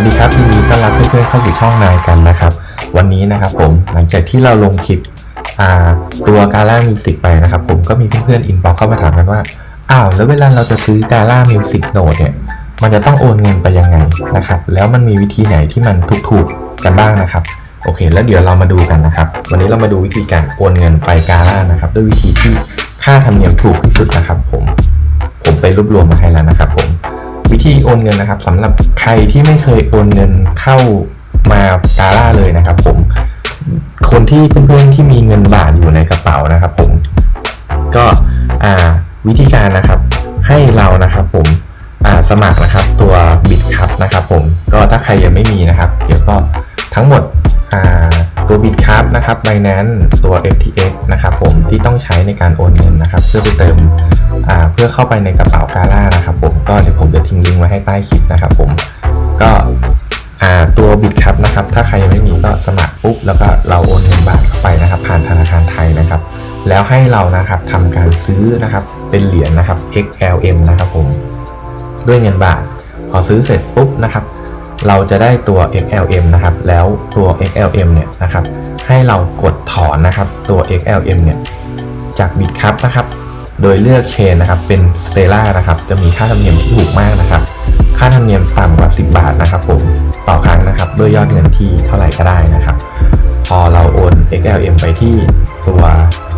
วัสดีครับยินดีต้อนรับเพื่อนๆเข้าสู่ช่องนายกันนะครับ วันนี้นะครับผมหลังจากที่เราลงคลิปตัวกาล่ามิวสิกไปนะครับ ผมก็มีเพื่อนๆอินบ็อกเข้ามาถามกันว่าอ้าวแล้วเวลาเราจะซื้อกาล่ามิวสิกโนดเนี่ยมันจะต้องโอนเงินไปยังไงนะครับ แล้วมันมีวิธีไหนที่มันถูกๆกันบ้างนะครับโอเค แล้วเดี๋ยวเรามาดูกันนะครับ วันนี้เรามาดูวิธีการโอนเงินไปกาล่านะครับ ด้วยวิธีที่ค่าธรรมเนียมถูกที่สุดนะครับ ผมผมไปรวบรวมมาให้แล้วนะครับ ผม วิธีโอนเงินนะครับสำหรับใครที่ไม่เคยโอนเงินเข้ามากาล่าเลยนะครับ ผม คนที่เพื่อนๆที่มีเงินบาทอยู่ในกระเป๋านะครับ ผม ก็วิธีการนะครับให้เรานะครับ ผมสมัครนะครับตัวบิตคัพนะครับ ผมก็ถ้าใครยังไม่มีนะครับ เดี๋ยวก็ทั้งหมดตัวบิตคัพนะครับ Binance ตัว FTX นะครับ ผมที่ต้องใช้ในการโอนเงินนะครับ เพื่อไปเติม เพื่อเข้าไปในกระเป๋ากาล่านะครับผมก็เดี๋ยวผมจะทิ้งลิงก์ไว้ให้ใต้คลิปนะครับผมก็ตัวบิตคัพนะครับถ้าใครยังไม่มีก็สมัครปุ๊บแล้วก็เราโอนเงินบาทเข้าไปนะครับ ผ่านธนาคารไทยนะครับ แล้วให้เรานะครับทำการซื้อนะครับเป็นเหรียญนะครับ XLM นะครับผมด้วยเงินบาท พอซื้อเสร็จปุ๊บนะครับ เราจะได้ตัว XLM นะครับ แล้วตัว XLM เนี่ยนะครับ ให้เรากดถอนนะครับตัว XLM เนี่ยจากบิตคัพนะครับ โดยเลือกเชนนะครับเป็น Stella นะครับจะมีค่าธรรมเนียมที่ถูกมากนะครับ ค่าธรรมเนียมต่ำกว่า 10 บาทนะครับผมต่อครั้งนะครับด้วยยอดเงินที่เท่าไหร่ก็ได้นะครับ พอเราโอน XLM ไปที่ตัว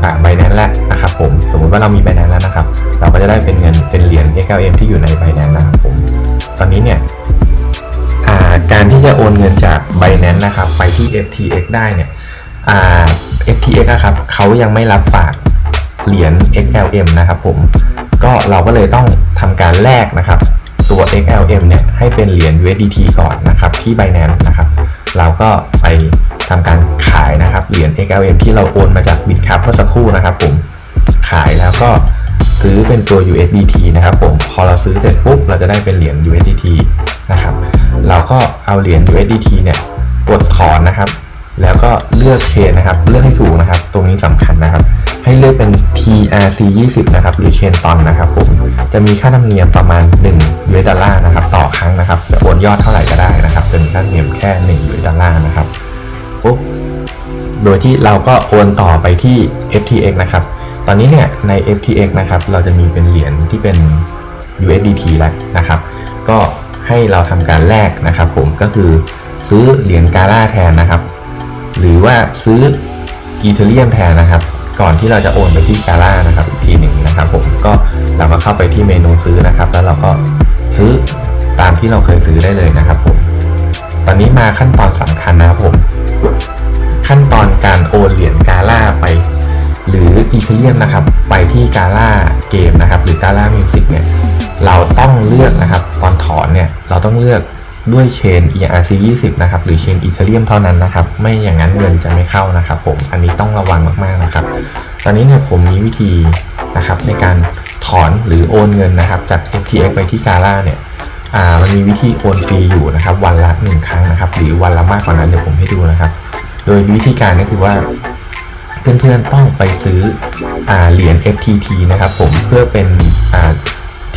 อ่า Binance แล้วนะครับผมสมมุติว่าเรามี Binance แล้วนะครับ เราก็จะได้เป็นเงินเป็นเหรียญ XLM ที่อยู่ใน Binance นะครับผมตอนนี้เนี่ยาการที่จะโอนเงินจาก Binance นะครับไปที่ FTX ได้เนี่ยอ่า FTX นะครับเขายังไม่รับฝาก เหรียญ XLM นะครับผมก็เราก็เลยต้องทำการแลกนะครับ ตัว XLM เนี่ยให้เป็นเหรียญ USDT ก่อนนะครับที่ Binance นะครับ เราก็ไปทำการขายนะครับเหรียญ XLM ที่เราโอนมาจาก Bitcup เมื่อสักครู่นะครับผมขายแล้วก็ซื้อเป็นตัว USDT นะครับผมพอเราซื้อเสร็จปุ๊บเราจะได้เป็นเหรียญ USDT นะครับ เราก็เอาเหรียญ USDT เนี่ยกดถอนนะครับ แล้วก็เลือกเชนนะครับ เลือกให้ถูกนะครับ ตรงนี้สำคัญนะครับ ให้เลือกเป็น TRC 20 นะครับ หรือเชนตอนนะครับผม จะมีค่าธรรมเนียมประมาณ1 US ดอลลาร์นะครับ ต่อครั้งนะครับ จะโอนยอดเท่าไหร่ก็ได้นะครับ จะมีค่าธรรมเนียมแค่1 US ดอลลาร์นะครับปุ๊บ โดยที่เราก็โอนต่อไปที่ FTX นะครับ ตอนนี้เนี่ยใน FTX นะครับ เราจะมีเป็นเหรียญที่เป็น USDT แล้วนะครับ ก็ให้เราทำการแลกนะครับ ผม ก็คือซื้อเหรียญกาล่าแทนนะครับ หรือว่าซื้ออีเทเรียมแทนนะครับ ก่อนที่เราจะโอนไปที่กาล่านะครับอีกทีหนึ่งนะครับผมก็เราก็เข้าไปที่เมนูซื้อนะครับ แล้วเราก็ซื้อตามที่เราเคยซื้อได้เลยนะครับผมตอนนี้มาขั้นตอนสำคัญนะครับผมขั้นตอนการโอนเหรียญกาล่าไป หรืออีเทเรียมนะครับ ไปที่กาล่าเกมนะครับ หรือกาล่ามิวสิกเนี่ยเราต้องเลือกนะครับตอนถอนเนี่ยเราต้องเลือก ด้วยเชน ERC 20นะครับหรือเชนอีเทเรียมเท่านั้นนะครับ ไม่อย่างนั้นเงินจะไม่เข้านะครับ ผมอันนี้ต้องระวังมากๆนะครับ ตอนนี้เนี่ยผมมีวิธีนะครับในการถอนหรือโอนเงินนะครับจาก FTX ไปที่กาล่าเนี่ยอ่ามันมีวิธีโอนฟรีอยู่นะครับ วันละหนึ่งครั้งนะครับ หรือวันละมากกว่านั้นเดี๋ยวผมให้ดูนะครับ โดยวิธีการก็คือว่าเพื่อนๆต้องไปซื้ออเหรียญ FTT นะครับ ผมเพื่อเป็นอ่า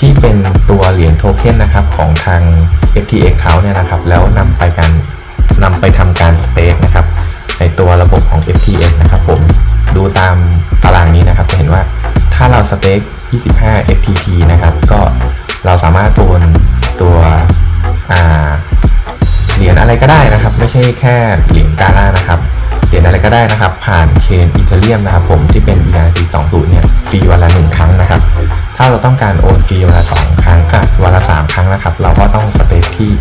ที่เป็นตัวเหรียญโทเค็นนะครับของทาง FTX เขาเนี่ยนะครับ แล้วนำไปการนำไปทำการสเต็กนะครับ ในตัวระบบของ FTX นะครับผมดูตามตารางนี้นะครับ จะเห็นว่าถ้าเราสเต็ก25 FTT นะครับ ก็เราสามารถโอนตัวเหรียญอะไรก็ได้นะครับ ไม่ใช่แค่เหรียญกาล่านะครับเหรียญอะไรก็ได้นะครับ ผ่านเชนอีเทเรียมนะครับ ผมที่เป็น ERC 20เนี่ยฟรีวันละหนึ่งครั้งนะครับ ถ้าเราต้องการโอนฟรีวันละสองครั้งกับวันละสามครั้งนะครับ เราก็ต้องสเต็กที่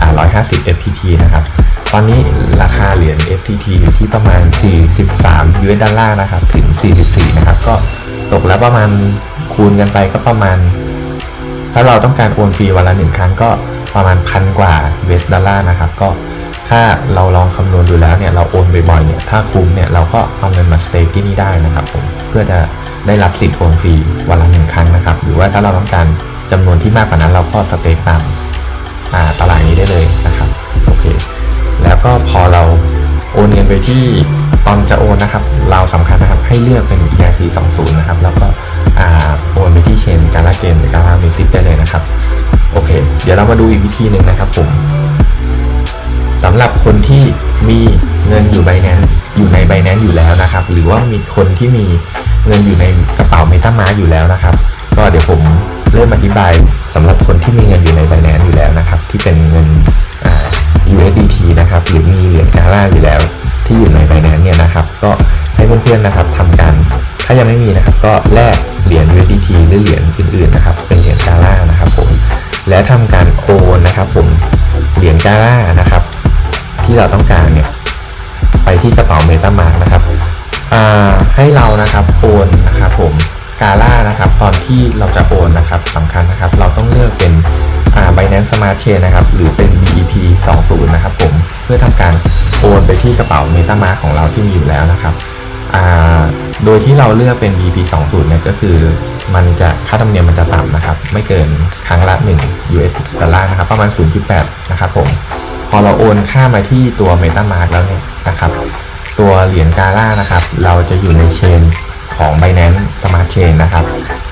อ่า150 FTT นะครับ ตอนนี้ราคาเหรียญ FTT อยู่ที่ประมาณ 43 US ดอลลาร์นะครับ ถึง 44 นะครับ ก็ตกแล้วประมาณคูณกันไปก็ประมาณ ถ้าเราต้องการโอนฟรีวันละหนึ่งครั้งก็ประมาณพันกว่าเวสดอลลาร์นะครับ ก็ถ้าเราลองคำนวณดูแล้วเนี่ย เราโอนบ่อยๆเนี่ย ถ้าคุ้มเนี่ย เราก็เอาเงินมาสเต k ที่นี่ได้นะครับผม เพื่อจะได้รับสิทธิ์โอนฟรีวันละหนึ่งครั้งนะครับ หรือว่าถ้าเราต้องการจำนวนที่มากกว่านั้นเราก็สเต k ตามาตารางนี้ได้เลยนะครับโอเคแล้วก็พอเราโอนเงินไปที่ตอนจะโอนนะครับ เราสำคัญนะครับให้เลือกเป็น ERC 20นะครับแล้วก็โอนไปที่เชนการ่าเกมหรือการ่ามิวสิกได้เลยนะครับโอเค เดี๋ยวเรามาดูอีกวิธีหนึ่งนะครับผม สำหรับคนที่มีเงินอยู่ใบแนนอยู่ในใบแนนอยู่แล้วนะครับ หรือว่ามีคนที่มีเงินอยู่ในกระเป๋าเมตามาอยู่แล้วนะครับ ก็เดี๋ยวผมเริ่มอธิบายสำหรับคนที่มีเงินอยู่ในใบแนนอยู่แล้วนะครับ ที่เป็นเงิน USDT นะครับหรือมีเหรียญกาล่าอยู่แล้ว ที่อยู่ใน b บ n a n c e เนี่ยนะครับ ก็ให้เพื่อนๆนะครับทำการถ้ายังไม่มีนะครับ ก็แลกเหรียญ USDT หรือเหรียญอื่นๆนะครับ เป็นเหรียญกาล่านะครับผมและทำการโอนนะครับผมเหรียญกาล่านะครับ ที่เราต้องการเนี่ยไปที่กระเป๋าเมตามานะครับอ่าให้เรานะครับโอนนะครับผมกาล่านะครับตอนที่เราจะโอนนะครับสำคัญนะครับ เราต้องเลือกเป็นอ่า Binance Smart Chain นะครับ หรือเป็น BEP 20 นะครับผมเพื่อทำการโอนไปที่กระเป๋า MetaMask ของเราที่มีอยู่แล้วนะครับอ่าโดยที่เราเลือกเป็น BEP 20เนี่ยก็คือ มันจะค่าธรรมเนียมมันจะต่ำนะครับ ไม่เกินครั้งละ 1 US ดอลลาร์นะครับ ประมาณ 0.8 นะครับผม พอเราโอนค่ามาที่ตัว MetaMask แล้วเนี่ยนะครับตัวเหรียญกาล่านะครับ เราจะอยู่ในเชนของ Binance Smart Chain นะครับ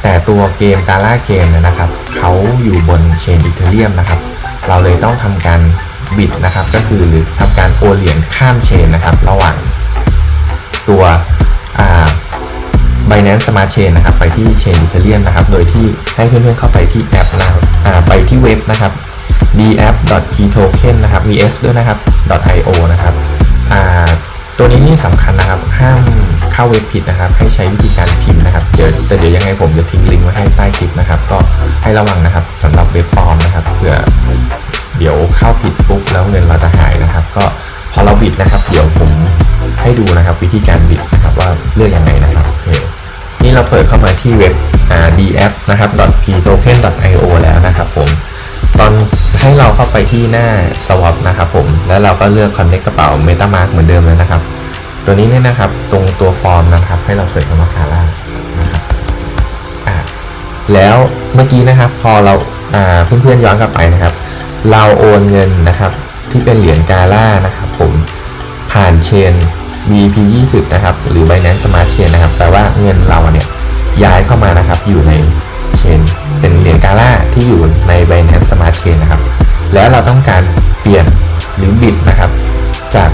แต่ตัวเกมกาล่าเกมนะครับเขาอยู่บนเชนอีเทเรียมนะครับ เราเลยต้องทำการบิดนะครับ ก็คือหรือทำการโอนเหรียญข้ามเชนนะครับ ระหว่างตัวอ่า Binance Smart Chain นะครับ ไปที่เชนอีเทเรียมนะครับ โดยที่ให้เพื่อนๆเข้าไปที่แอปนะครับอ่าไปที่เว็บนะครับ dapp.ptoken นะครับ vs ด้วยนะครับ .io นะครับตัวนี้นี่สำคัญนะครับ ห้ามเข้าเว็บผิดนะครับ ให้ใช้วิธีการพิมพ์นะครับ เดี๋ยวแต่เดี๋ยวยังไงผมจะทิ้งลิงก์ไว้ให้ใต้คลิปนะครับ ก็ให้ระวังนะครับสำหรับเว็บปลอมนะครับเผื่อเดี๋ยวเข้าผิดปุ๊บแล้วเงินเราจะหายนะครับ ก็พอเราบิดนะครับ เดี๋ยวผมให้ดูนะครับ วิธีการบิดนะครับว่าเลือกยังไงนะครับโอเคนี่เราเปิดเข้ามาที่เว็บ dapp นะครับ .ptoken.io แล้วนะครับผมตอน ให้เราเข้าไปที่หน้า swap นะครับผม แล้วเราก็เลือก connect กระเป๋า metamask เหมือนเดิมเลยนะครับ ตัวนี้เนี่ยนะครับ ตรงตัวฟอร์มนะครับ ให้เราเสิร์ชคำว่าคาร่านะครับอะแล้วเมื่อกี้นะครับ พอเราอ่าเพื่อนๆย้อนกลับไปนะครับ เราโอนเงินนะครับ ที่เป็นเหรียญกาล่านะครับผมผ่านเชน VP 20นะครับ หรือ Binance Smart Chain นะครับ แต่ว่าเงินเราเนี่ยย้ายเข้ามานะครับ อยู่ในเชน เป็นเหรียญกาล่าที่อยู่ใน Binance Smart Chain นะครับ แล้วเราต้องการเปลี่ยนหรือบิดนะครับ จาก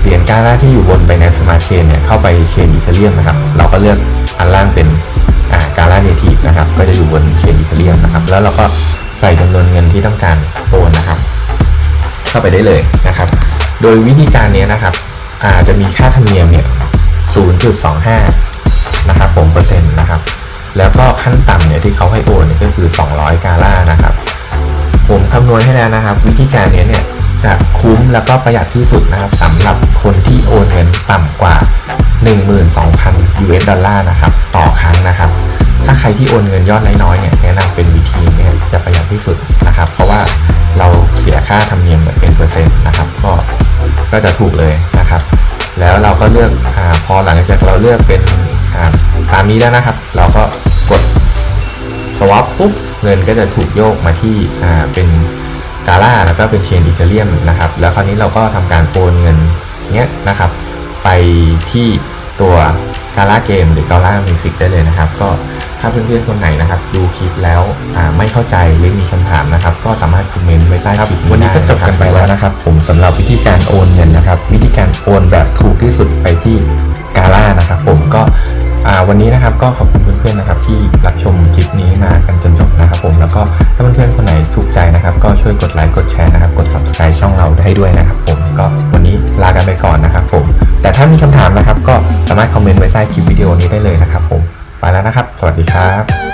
เหรียญกาล่าที่อยู่บน Binance Smart Chain เนี่ยเข้าไปเชนอีเทเรียมนะครับ เราก็เลือกอันล่างเป็นกาล่าเนทีฟนะครับ ก็จะอยู่บนเชนอีเทเรียมนะครับ แล้วเราก็ใส่จำนวนเงินที่ต้องการโอนนะครับ เข้าไปได้เลยนะครับ โดยวิธีการนี้นะครับอาจจะมีค่าธรรมเนียมเนี่ย0.25 นะครับผมเปอร์เซ็นต์นะครับ แล้วก็ขั้นต่ำเนี่ยที่เขาให้โอนเนี่ยก็คือ 200 กาล่านะครับ ผมคำนวณให้แล้วนะครับ วิธีการนี้เนี่ยจะคุ้มแล้วก็ประหยัดที่สุดนะครับสำหรับคนที่โอนเงินต่ำกว่า 12,000 US ดอลลาร์นะครับต่อครั้งนะครับ ถ้าใครที่โอนเงินยอดน้อยๆเนี่ยแนะนำเป็นวิธีเนี่ยจะประหยัดที่สุดนะครับ เพราะว่าเราเสียค่าธรรมเนียมเป็นเปอร์เซ็นต์นะครับก็ก็จะถูกเลยนะครับ แล้วเราก็เลือกอพอหลังจากเราเลือกเป็น ตามนี้แล้วนะครับ เราก็กดสวอปปุ๊บเงินก็จะถูกโยกมาที่อ่าเป็นกาล่าแล้วก็เป็นเชนอีเทเรียมนะครับ แล้วคราวนี้เราก็ทำการโอนเงินเนี้ยนะครับ ไปที่ตัวกาล่าเกมหรือกาล่ามิวสิกได้เลยนะครับ ก็ถ้าเพื่อนๆคนไหนนะครับ ดูคลิปแล้วอ่าไม่เข้าใจหรือมีคำถามนะครับ ก็สามารถคอมเมนต์ไว้ใต้คลิปวันนี้ก็จบกันไปแล้วนะครับ ผมสำหรับวิธีการโอนเงินนะครับ วิธีการโอนแบบถูกที่สุดไปที่กาล่านะครับ ผมก็อ่า วันนี้นะครับก็ขอบคุณเพื่อนๆนะครับที่รับชมคลิปนี้มากันจนจบนะครับผมแล้วก็ถ้าเพื่อนๆคนไหนถูกใจนะครับ ก็ช่วยกดไลค์กดแชร์นะครับกด subscribe ช่องเราได้ด้วยนะครับผมก็วันนี้ลากันไปก่อนนะครับผมแต่ถ้ามีคำถามนะครับก็สามารถคอมเมนต์ไว้ใต้คลิปวิดีโอนี้ได้เลยนะครับผมไปแล้วนะครับ สวัสดีครับ